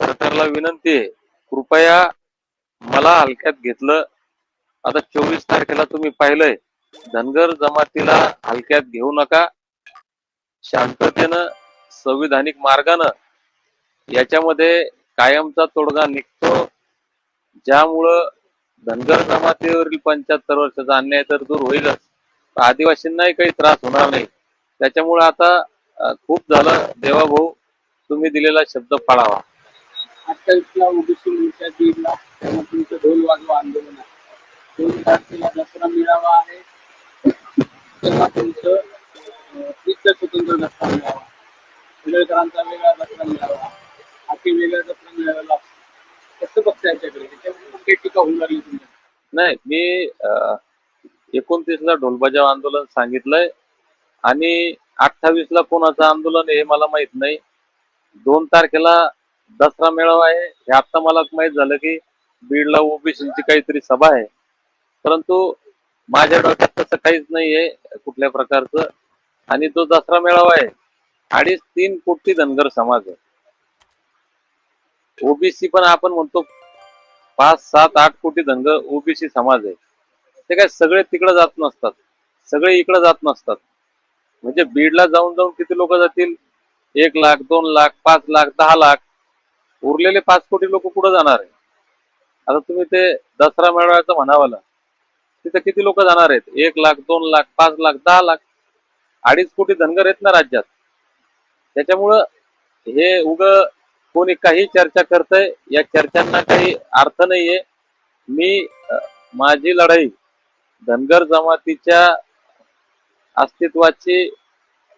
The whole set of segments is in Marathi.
सरकारला विनंती आहे कृपया मला हलक्यात घेतलं. आता चोवीस तारखेला तुम्ही पाहिलंय धनगर जमातीला हलक्यात घेऊ नका. शांततेनं संविधानिक मार्गानं याच्यामध्ये कायमचा तोडगा निघतो. ज्यामुळं धनगर जमातीवरील पंच्याहत्तर वर्षाचा अन्याय तर दूर होईलच. आदिवासींनाही काही त्रास होणार नाही. त्याच्यामुळे आता खूप झालं. देवाभाऊ तुम्ही दिलेला शब्द पाळावा. अठ्ठावीसला ओबीसी मोर्चा दीडला तेव्हा तुमचं ढोल वाजवा आंदोलन आहे. दोन तारखेला दसरा मेळावा आहे. तेव्हा तुमचं इतर स्वतंत्र दसरा मेळावा आंबेडकरांचा वेगळा दसरा मेळावा आखी वेगळा दसरा मेळावा कसं बघतं याच्याकडे. त्याच्यामुळे काही टीका होऊ लागली तुमच्या नाही मी एकोणतीस ला ढोलबजाव आंदोलन सांगितलंय आणि अठ्ठावीस ला कोणाचं आंदोलन हे मला माहीत नाही. दोन तारखेला दसरा मेळावा आहे. हे आता मला माहीत झालं की बीडला ओबीसीची काहीतरी सभा आहे. परंतु माझ्या डोक्यात तसं काहीच नाहीये कुठल्या प्रकारचं. आणि तो दसरा मेळावा आहे. अडीच तीन कोटी धनगर समाज आहे. ओबीसी पण आपण म्हणतो पाच सात आठ कोटी धनगर ओबीसी समाज आहे. ते काय सगळे तिकडे जात नसतात. सगळे इकडे जात नसतात. म्हणजे बीडला जाऊन जाऊन किती लोक जातील? एक लाख दोन लाख पाच लाख दहा लाख? उरलेले पाच कोटी लोक कुठं जाणार आहे आता तुम्ही ते दसरा मेळाव्याचं म्हणावाला तिथे किती लोक जाणार आहेत? एक लाख दोन लाख पाच लाख दहा लाख. अडीच कोटी धनगर आहेत ना राज्यात. त्याच्यामुळं हे उग कोणी काही चर्चा करतंय या चर्चांना काही अर्थ नाहीये. मी माझी लढाई धनगर जमातीच्या अस्तित्वाची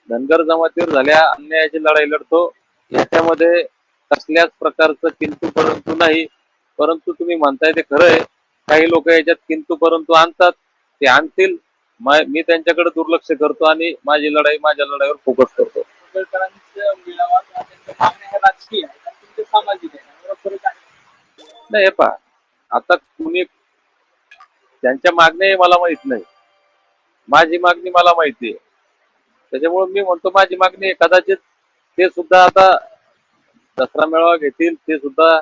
धनगर जमातीवर झाल्या अन्यायाची लढाई लढतो. याच्यामध्ये कसल्याच प्रकारचं किंतु परंतु नाही. परंतु तुम्ही म्हणताय ते खरं आहे काही लोक याच्यात किंतु परंतु आणतात. ते आणतील. मा- त्यांच्याकडे दुर्लक्ष करतो आणि माझी लढाई माझ्या लढाईवर फोकस करतो. नाही हे पहा. आता कुणी त्यांच्या मागण्या मला माहीत नाही. माझी मागणी मला माहिती आहे. त्याच्यामुळे मी म्हणतो माझी मागणी कदाचित ते सुद्धा आता दसरा मेळावा घेतील ते सुद्धा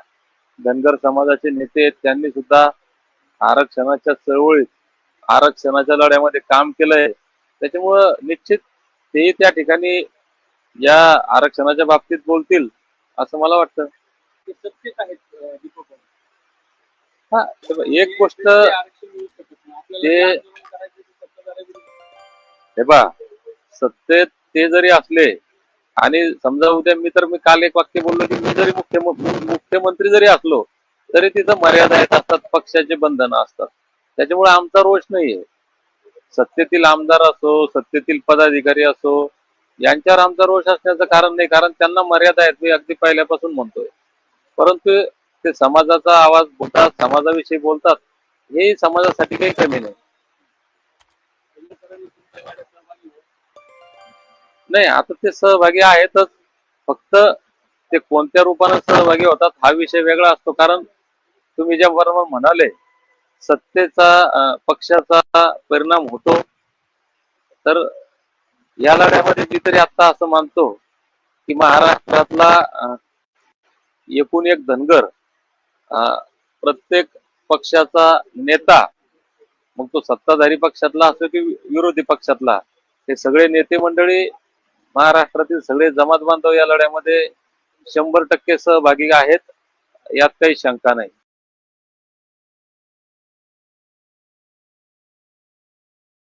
धनगर समाजाचे नेते आहेत. त्यांनी सुद्धा आरक्षणाच्या चळवळीत आरक्षणाच्या लढ्यामध्ये काम केलंय. त्याच्यामुळं निश्चित तेही त्या ठिकाणी या आरक्षणाच्या बाबतीत बोलतील असं मला वाटतं. ते. हा एक गोष्ट ते ते- ते हे पहा सत्तेत ते जरी असले आणि समजा उद्या मी तर मी काल एक वाक्य बोललो की मी जरी मुख्य मुख्यमंत्री जरी असलो तरी तिथं मर्यादा येत असतात पक्षाचे बंधनं असतात. त्याच्यामुळे आमचा रोष नाहीये. सत्तेतील आमदार असो सत्तेतील पदाधिकारी असो यांच्यावर आमचा रोष असण्याचं कारण नाही कारण त्यांना मर्यादा आहेत. मी अगदी पहिल्यापासून म्हणतोय. परंतु ते समाजाचा आवाज बोलतात समाजाविषयी बोलतात. हे समाजासाठी काही कमी नाही. नाही आता ते सहभागी आहेतच. फक्त ते कोणत्या रूपाने सहभागी होतात हा विषय वेगळा असतो. कारण तुम्ही ज्या बरोबर म्हणाले सत्तेचा पक्षाचा परिणाम होतो. तर या लढ्यामध्ये मी तरी आता असं मानतो की महाराष्ट्रातला एकूण एक धनगर अं, प्रत्येक पक्षाचा नेता मग तो सत्ताधारी पक्षातला असो की विरोधी पक्षातला हे सगळे नेते मंडळी महाराष्ट्रातील सगळे जमात बांधव या लढ्यामध्ये शंभर टक्के सहभागी आहेत. यात काही शंका नाही.